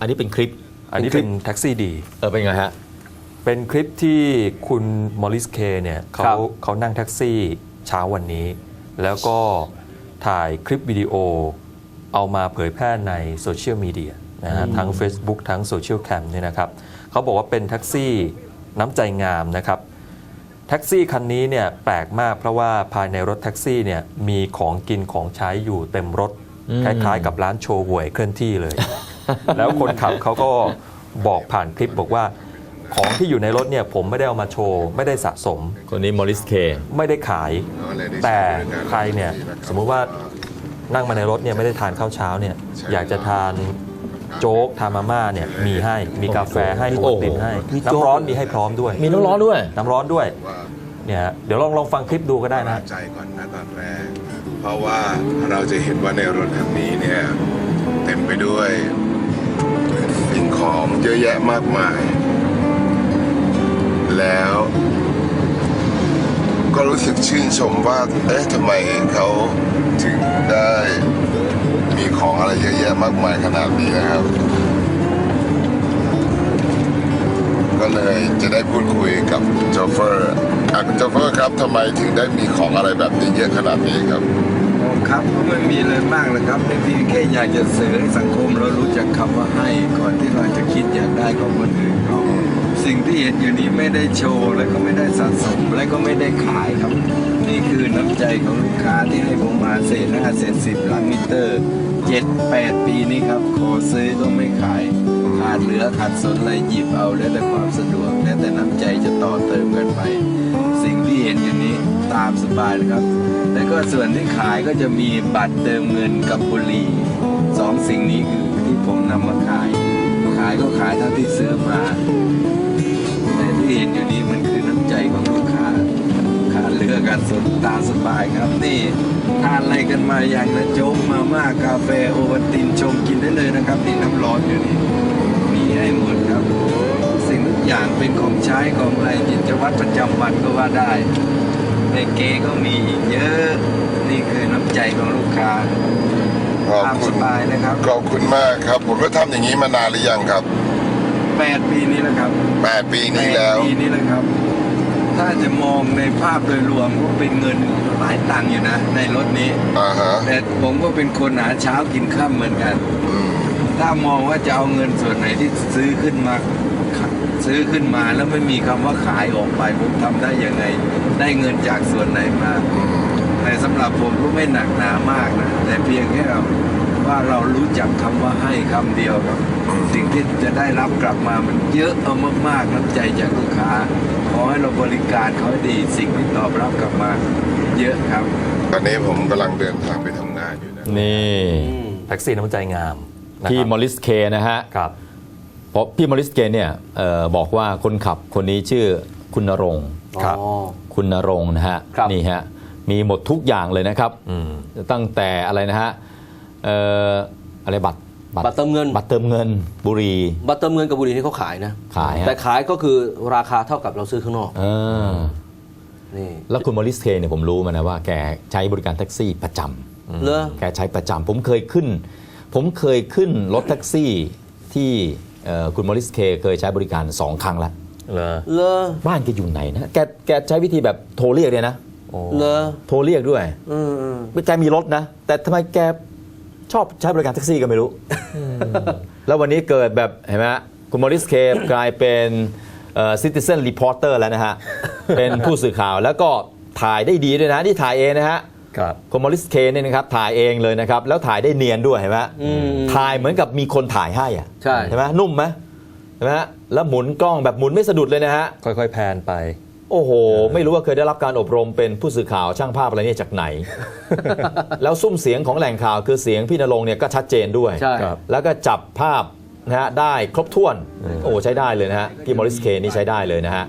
อันนี้เป็นคลิปอันนี้เป็นแท็กซี่ดี เออเป็นไงฮะ เป็นคลิปที่คุณมอริสเคเนี่ยครัเขาบเขานั่งแท็กซี่เช้าวันนี้ แล้วก็ถ่ายคลิปวิดีโอเอามาเผยแพร่ในโซเชียลมีเดียนะฮะทั้ง Facebook ทั้งโซเชียลแคมเนี่ยนะครับเขาบอกว่าเป็นแท็กซี่น้ำใจงามนะครับแท็กซี่คันนี้เนี่ยแปลกมากเพราะว่าภายในรถแท็กซี่เนี่ยมีของกินของใช้อยู่เต็มรถอืมคล้ายๆ กับร้านโชว์หวยเคลื่อนที่เลย แล้วคนขับเขาก็บอกผ่านคลิปบอกว่า ของที่อยู่ในรถเนี่ยผมไม่ได้เอามาโชว์ ไม่ได้สะสม คนนี้มอริสเค ไม่ได้ขาย แต่ใครเนี่ยสมมุติว่านั่งมาในรถเนี่ยไม่ได้ทานข้าวเช้าเนี่ยอยากจะทานโจ๊กทานมาม่าเนี่ยมีให้มีกาแฟให้โอ้โอโหวัลตินให้มีโจ๊ก น้ำร้อนมีให้พร้อมด้วย มีน้ำร้อนด้วย น้ำร้อนด้วยเนี่ยฮะเดี๋ยวลองลองฟังคลิปดูก็ได้นะ ใจก่อนนะตอนแรก เพราะว่าเราจะเห็นว่าในรถคันนี้เนี่ย เต็มไปด้วยสิ่งข องเยอะแยะมากมาย แล้ว ก็รู้สึกชื่นชมว่า เอ๊ะทำไมเขาถึงได้มีของอะไรเยอะแยะมากมายขนาดนี้นะครับ ก็เลยจะได้พูดคุยกับโจเฟอร์อะคุณโจเฟอร์ครับทำไมถึงได้มีของอะไรแบบนี้เยอะขนาดนี้ครับ ครับก็ไม่มีอะไรมากเลยครับในเพียงแค่อยากจะสื่อให้สังคมเรา คำว่าให้ก่อนที่เราจะคิดอยากได้ของคนอื่นเขาสิ่งที่เห็นอยู่นี้ไม่ได้โชว์ และก็ไม่ได้สะสม และก็ไม่ได้ขายครับ นี่คือน้ำใจของลูกค้าที่ให้ผมมาเศษห้าเศษสิบหลังมิเตอร์เจ็ดแปดปีนี้ครับ ขอซื้อก็ไม่ขายขาดเหลือขาดสนอะไรหยิบเอาแล้วแต่ความสะดวกแล้วแต่น้ำใจจะต่อเติมกันไป สิ่งที่เห็นอยู่นี้ตามสบายครับ แต่ก็ส่วนที่ขายก็จะมีบัตรเติมเงินกับบุหรี่สองสิ่งนี้คือ ผมนำมาขาย ขายก็ขายเท่าที่ซื้อมา แต่ที่เห็นอยู่นี้มันคือน้ำใจของลูกค้าขาดเลือกันสนตาสบายครับนี่ทานอะไรกันมาอย่างนะโจ๊กมาม่ากาแฟโอวัลตินชมกินได้เลยนะครับนี่น้ำร้อนอยู่นี่มีให้หมดครับ สิ่งทุกอย่างเป็นของใช้ของอะไรกิจวัตรประจำวันก็ว่าได้ในเก๋ก็มีอีกเยอะ นี่คือน้ำใจของลูกค้า ขอบตามคุสณบายนะครับขอบคุณมากครับ ผมก็ทำอย่างนี้มานานหรือยังครับ8ปีนี้แล้วครับแปดปีนี้แล้วปดปีนี้แล้วครับ ถ้าจะมองในภาพโดยรวมก็เป็นเงินหลายตังค์อยู่นะ ในรถนี้อ่าฮะแต่ผมก็เป็นคนหาเช้ากินข้ามเหมือนกัน อืมถ้ามองว่าจะเอาเงินส่วนไหนที่ซื้อขึ้นมาซื้อขึ้นมาแล้วไม่มีคำว่าขายออกไปผมทำได้ยังไง ได้เงินจากส่วนไหนมา อืม แต่สำหรับผมก็ไม่หนักหนามากนะ แต่เพียงแค่ว่าเรารู้จักคำว่าให้คำเดียวครับ สิ่งที่จะได้รับกลับมามันเยอะเอามากๆน้ำใจจากลูกค้าขอให้เราบริการเขาให้ดีสิ่งที่ตอบรับกลับมาเยอะครับ ตอนนี้ผมกำลังเดินทางไปทำงานอยู่นะนี่แท็กซี่น้ำใจงามนะพี่ครับมอริสเคนะฮะครับเพราะพี่มอริสเกเนี่ยเออบอกว่าคนขับคนนี้ชื่อคุณนรงค์ครับอ๋อคุณนรงค์นะฮะครับนี่ฮะ มีหมดทุกอย่างเลยนะครับอืมตั้งแต่อะไรนะฮะเอ่ออะไรบัตรบัตรเติมเงิน บัตรเติมเงินบุหรี บัตรเติมเงินกับบุหรี่ที่เขาขายนะขายฮะแต่ขายก็คือราคาเท่ากับเราซื้อข้างนอกเออนี่แล้วคุณมอริสเคเนี่ยผมรู้มานะว่าแกใช้บริการแท็กซี่ประจำเลอแกใช้ประจำผมเคยขึ้น ผมเคยขึ้นรถแท็กซี่ที่เอ่อคุณมอริสเคเคยใช้บริการสองครั้งแล้วเลอเลอบ้านแกอยู่ไหนนะแกแกใช้วิธีแบบโทรเรียกเลยนะ โอ้เลอโทรเรียกด้วยอืมอืมแกมีรถนะ แต่ทำไมแกชอบใช้บริการแท็กซี่ก็ไม่รู้ แล้ววันนี้เกิดแบบเห็นไหมฮะคุณมอริสเคกลายเป็นซิติเซนรีพอร์เตอร์แล้วนะฮะ เป็นผู้สื่อข่าวแล้วก็ถ่ายได้ดีด้วยนะ ที่ถ่ายเองนะฮะครับคุณมอริสเคเนี่ยนะครับถ่ายเองเลยนะครับ แล้วถ่ายได้เนียนด้วยเห็นไหมอืมถ่ายเหมือนกับมีคนถ่ายให้อะใช่เห็นไหมนุ่มไหมเห็นไหมฮะแล้วหมุนกล้องแบบหมุนไม่สะดุดเลยนะฮะค่อยๆแพนไป โอ้โห ไม่รู้ว่าเคยได้รับการอบรมเป็นผู้สื่อข่าวช่างภาพอะไรเนี่ยจากไหน แล้วซุ้มเสียงของแหล่งข่าวคือเสียงพี่นรงค์เนี่ยก็ชัดเจนด้วย ใช่ครับ แล้วก็จับภาพนะฮะได้ครบถ้วน โอ้ใช้ได้เลยนะฮะพี่มอริสเคนี่ใช้ได้เลยนะฮะ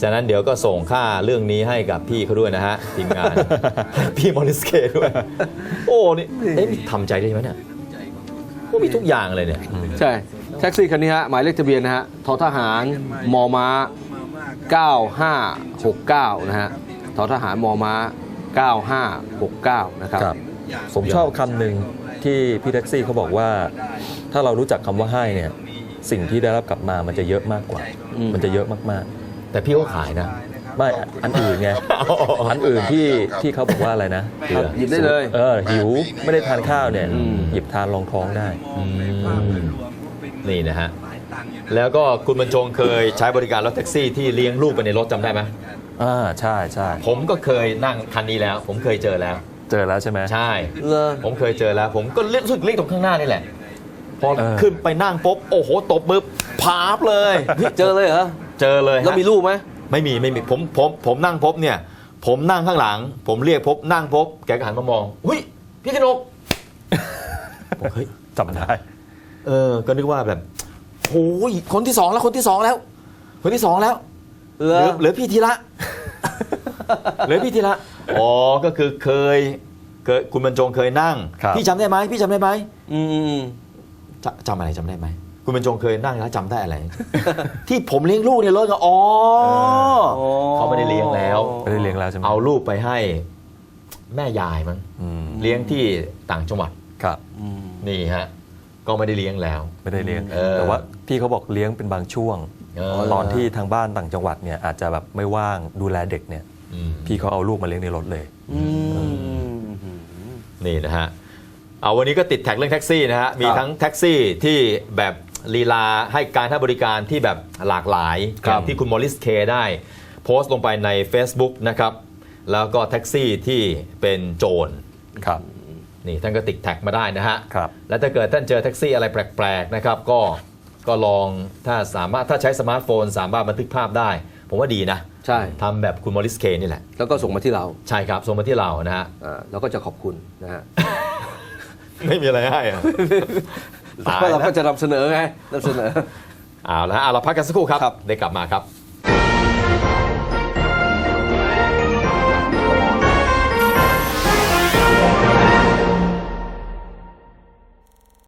ฉะนั้นเดี๋ยวก็ส่งค่าเรื่องนี้ให้กับพี่เขาด้วยนะฮะทีมงานให้พี่มอริสเคด้วย โอ้นี่เอ๊ะทำใจได้ไหมเนี่ยโอ้มีทุกอย่างเลยเนี่ย ใช่แท็กซี่คันนี้ฮะหมายเลขทะเบียนนะฮะททหารมอม้า 9569 นะฮะททหารมอม้า 9569 นะครับ ครับ ผมชอบคำหนึ่งที่พี่แท็กซี่เขาบอกว่า ถ้าเรารู้จักคำว่าให้เนี่ย สิ่งที่ได้รับกลับมามันจะเยอะมากกว่า อืม มันจะเยอะมากแต่พี่ก็ขายนะ ๆ ไม่อันอันอื่นไง อันอื่นที่ที่เขาบอกว่าอะไรนะเกลือหยิบได้เลย เออหิวไม่ได้ทานข้าวเนี่ยอืม หยิบทานรองท้องได้ อืมนี่นะฮะ แล้วก็คุณบรรจงเคยใช้บริการรถแท็กซี่ที่เลี้ยงลูกไปในรถจำได้ไหมอ่าใช่ใช่ผมก็เคยนั่งคันนี้แล้ว ผมเคยเจอแล้ว เจอแล้วใช่ไหมใช่ เลอ ผมเคยเจอแล้ว ผมก็เลือกรู้สึกเรียกตรงข้างหน้านี่แหละ พอเออ ขึ้นไปนั่งปุ๊บโอ้โหตบมือพาบเลยเจอเลยเหรอ เจอเลยฮะแล้วมีรูปไหม ไม่มีไม่มีผมผมผมนั่งพบเนี่ย ผมนั่งข้างหลัง ผมเรียกพบนั่งพบแกก็หันมามองหุ้ยพี่กนกบอกเฮ้ยจำได้ เออก็นึกว่าแบบ โอ้ยคนที่สองแล้วคนที่สองแล้ว คนที่สองแล้วเหเหรลืออเหลือพี่ธีระเหลือพี่ธีระอ๋อก็คือเคยเคยคุณบรรจงเคยนั่ง ครับพี่จำได้ไหมพี่จำได้ไหมอืมจจำอะไรจำได้ไหมคุณบรรจงเคยนั่งแล้วจำได้อะไร ที่ผมเลี้ยงลูกเนี่ยรถก็อ๋ออ๋อเขาไม่ได้เลี้ยงแล้ว ไม่ได้เลี้ยงแล้วใช่ไหมเอาลูกไปให้แม่ยายมั้งอืมเลี้ยงที่ต่างจังหวัดครับ อืม นี่ฮะ ก็ไม่ได้เลี้ยงแล้ว ไม่ได้เลี้ยง เออ แต่ว่าพี่เขาบอกเลี้ยงเป็นบางช่วงเออตอนที่ทางบ้านต่างจังหวัดเนี่ยอาจจะแบบไม่ว่างดูแลเด็กเนี่ย อืมพี่เขาเอาลูกมาเลี้ยงในรถเลย อืม นี่นะฮะเอาวันนี้ก็ติดแท็กเรื่องแท็กซี่นะฮะมีทั้งแท็กซี่ที่แบบลีลาให้การให้บริการที่แบบหลากหลายครัอบย่างที่คุณมอริสเคได้ โพสต์ลงไปใน Facebook นะครับแล้วก็แท็กซี่ที่เป็นโจร ครับ นี่ท่านก็ติดแท็กมาได้นะฮะครับแล้วถ้าเกิดท่านเจอแท็กซี่อะไรแปลกๆนะครับก็ก็ลองถ้าสามารถถ้าใช้สมาร์ทโฟน สามารถบันทึกภาพได้ ผมว่าดีนะใช่ทำแบบคุณมอริสเคนี่แหละ แล้วก็ส่งมาที่เราใช่ครับส่งมาที่เรานะฮะอ่าแล้วก็จะขอบคุณนะฮะ ไม่มีอะไรให้อะตายเพราะเราแล้ก็วจะนำเสนอไงนำเสนอ เอาละฮะเอาเราพักกันสักครู่ครับ ครับ ได้กลับมาครับ